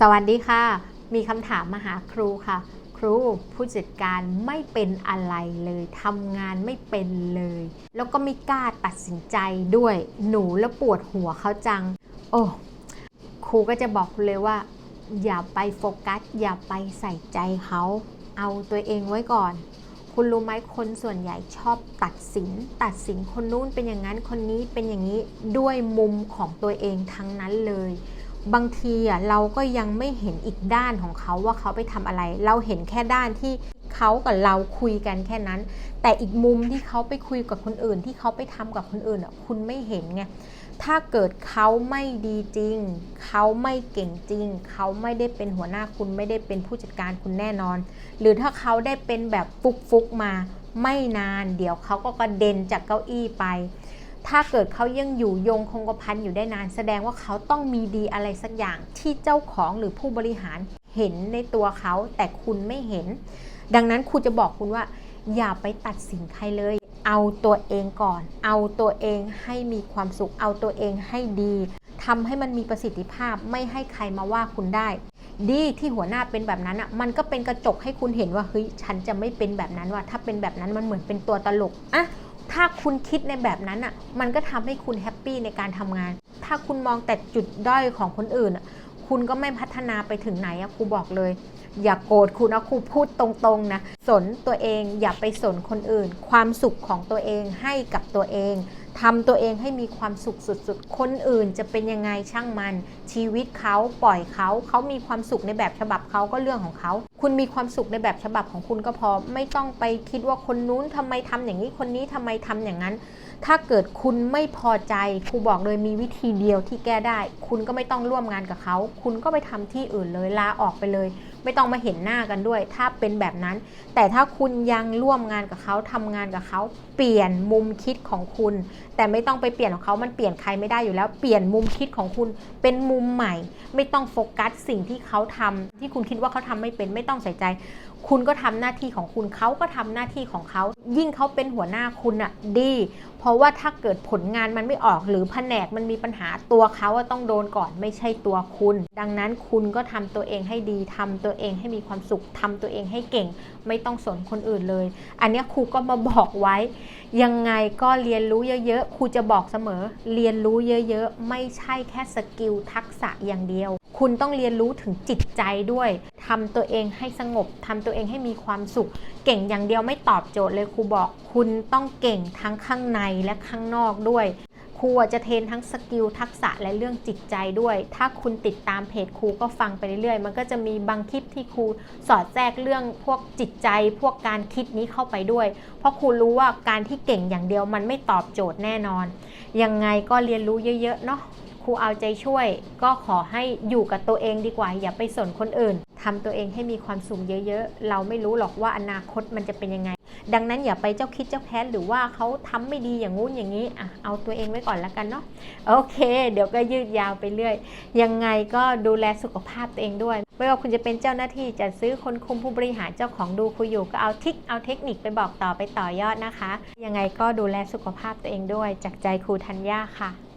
สวัสดีค่ะ มีคำถามมาหาครูค่ะ ครูผู้จัดการไม่เป็นอะไรเลยทำงานไม่เป็นเลย แล้วก็ไม่กล้าตัดสินใจด้วยหนูแล้วปวดหัวเขาจัง โอ้ครูก็จะบอกเลยว่า อย่าไปโฟกัส อย่าไปใส่ใจเขาเอาตัวเองไว้ก่อน คุณรู้ไหมคนส่วนใหญ่ชอบตัดสิน ตัดสินคนนู้นเป็นอย่างนั้นคนนี้เป็นอย่างนี้ด้วยมุมของตัวเองทั้งนั้นเลย บางทีอะเราก็ยังไม่เห็นอีกด้านของเขาว่าเขาไปทำอะไร เราเห็นแค่ด้านที่เขากับเราคุยกันแค่นั้น แต่อีกมุมที่เขาไปคุยกับคนอื่น ที่เขาไปทำกับคนอื่นอะคุณไม่เห็นไงถ้าเกิดเขาไม่ดีจริง เขาไม่เก่งจริง เขาไม่ได้เป็นหัวหน้าคุณไม่ได้เป็นผู้จัดการคุณแน่นอน หรือถ้าเขาได้เป็นแบบฟุกๆมา ไม่นาน เดี๋ยวเขาก็กระเด็นจากเก้าอี้ไป ถ้าเกิดเขายังอยู่ยงคงกระพันอยู่ได้นาน แสดงว่าเขาต้องมีดีอะไรสักอย่างที่เจ้าของหรือผู้บริหารเห็นในตัวเขาแต่คุณไม่เห็น ดังนั้นครูจะบอกคุณว่า อย่าไปตัดสินใครเลย เอาตัวเองก่อน เอาตัวเองให้มีความสุข เอาตัวเองให้ดีทำให้มันมีประสิทธิภาพไม่ให้ใครมาว่าคุณได้ ดีที่หัวหน้าเป็นแบบนั้นอะมันก็เป็นกระจกให้คุณเห็นว่าเฮ้ยฉันจะไม่เป็นแบบนั้นว่ะถ้าเป็นแบบนั้นมันเหมือนเป็นตัวตลกอะ ถ้าคุณคิดในแบบนั้นอะมันก็ทำให้คุณแฮปปี้ในการทำงาน ถ้าคุณมองแต่จุดด้อยของคนอื่นอะคุณก็ไม่พัฒนาไปถึงไหนอะครูบอกเลย อย่ากโกรธคุณนะครูพูดตรงๆนะสนตัวเองอย่าไปสนคนอื่น ความสุขของตัวเองให้กับตัวเอง ทำตัวเองให้มีความสุขสุดๆ คนอื่นจะเป็นยังไงช่างมัน ชีวิตเขาปล่อยเขา เขามีความสุขในแบบฉบับเขาก็เรื่องของเขา คุณมีความสุขในแบบฉบับของคุณก็พอ ไม่ต้องไปคิดว่าคนนู้นทำไมทำอย่างนี้ คนนี้ทำไมทำอย่างนั้น ถ้าเกิดคุณไม่พอใจ ครูบอกเลยมีวิธีเดียวที่แก้ได้ คุณก็ไม่ต้องร่วมงานกับเขา คุณก็ไปทำที่อื่นเลย ลาออกไปเลย ไม่ต้องมาเห็นหน้ากันด้วย ถ้าเป็นแบบนั้น แต่ถ้าคุณยังร่วมงานกับเขาทำงานกับเขาเปลี่ยนมุมคิดของคุณ แต่ไม่ต้องไปเปลี่ยนของเขามันเปลี่ยนใครไม่ได้อยู่แล้ว เปลี่ยนมุมคิดของคุณเป็นมุมใหม่ ไม่ต้องโฟกัสสิ่งที่เขาทำที่คุณคิดว่าเขาทำไม่เป็นไม่ต้องใส่ใจ คุณก็ทำหน้าที่ของคุณเขาก็ทำหน้าที่ของเขา ยิ่งเขาเป็นหัวหน้าคุณอะดี เพราะว่าถ้าเกิดผลงานมันไม่ออกหรือแผนกมันมีปัญหาตัวเขาต้องโดนก่อนไม่ใช่ตัวคุณ ดังนั้นคุณก็ทำตัวเองให้ดีทำตัวเองให้มีความสุขทำตัวเองให้เก่ง ไม่ต้องสนคนอื่นเลย อันนี้ครูก็มาบอกไว้ ยังไงก็เรียนรู้เยอะๆครูจะบอกเสมอ เรียนรู้เยอะๆไม่ใช่แค่สกิลทักษะอย่างเดียว คุณต้องเรียนรู้ถึงจิตใจด้วยทำตัวเองให้สงบทำตัวเองให้มีความสุข เก่งอย่างเดียวไม่ตอบโจทย์เลยครูบอกคุณต้องเก่งทั้งข้างในและข้างนอกด้วยครูจะเทรนทั้งสกิลทักษะและเรื่องจิตใจด้วย ถ้าคุณติดตามเพจครูก็ฟังไปเรื่อยๆ มันก็จะมีบางคลิปที่ครูสอดแทรกเรื่องพวกจิตใจ พวกการคิดนี้เข้าไปด้วย เพราะครูรู้ว่าการที่เก่งอย่างเดียวมันไม่ตอบโจทย์แน่นอน ยังไงก็เรียนรู้เยอะๆเนาะ ครูเอาใจช่วย ก็ขอให้อยู่กับตัวเองดีกว่า อย่าไปสนคนอื่นทำตัวเองให้มีความสุขเยอะๆ เราไม่รู้หรอกว่าอนาคตมันจะเป็นยังไง ดังนั้นอย่าไปเจ้าคิดเจ้าแค้นหรือว่าเขาทำไม่ดีอย่างงู้นอย่างนี้อะเอาตัวเองไว้ก่อนแล้วกันเนาะโอเค เดี๋ยวก็ยืดยาวไปเรื่อย ยังไงก็ดูแลสุขภาพตัวเองด้วย ไม่ว่าคุณจะเป็นเจ้าหน้าที่จะซื้อคนคุมผู้บริหารเจ้าของดูคุยอยู่ก็เอาทิคเอาเทคนิคไปบอกต่อไปต่อยอดนะคะ ยังไงก็ดูแลสุขภาพตัวเองด้วย จากใจครูธัญญาค่ะ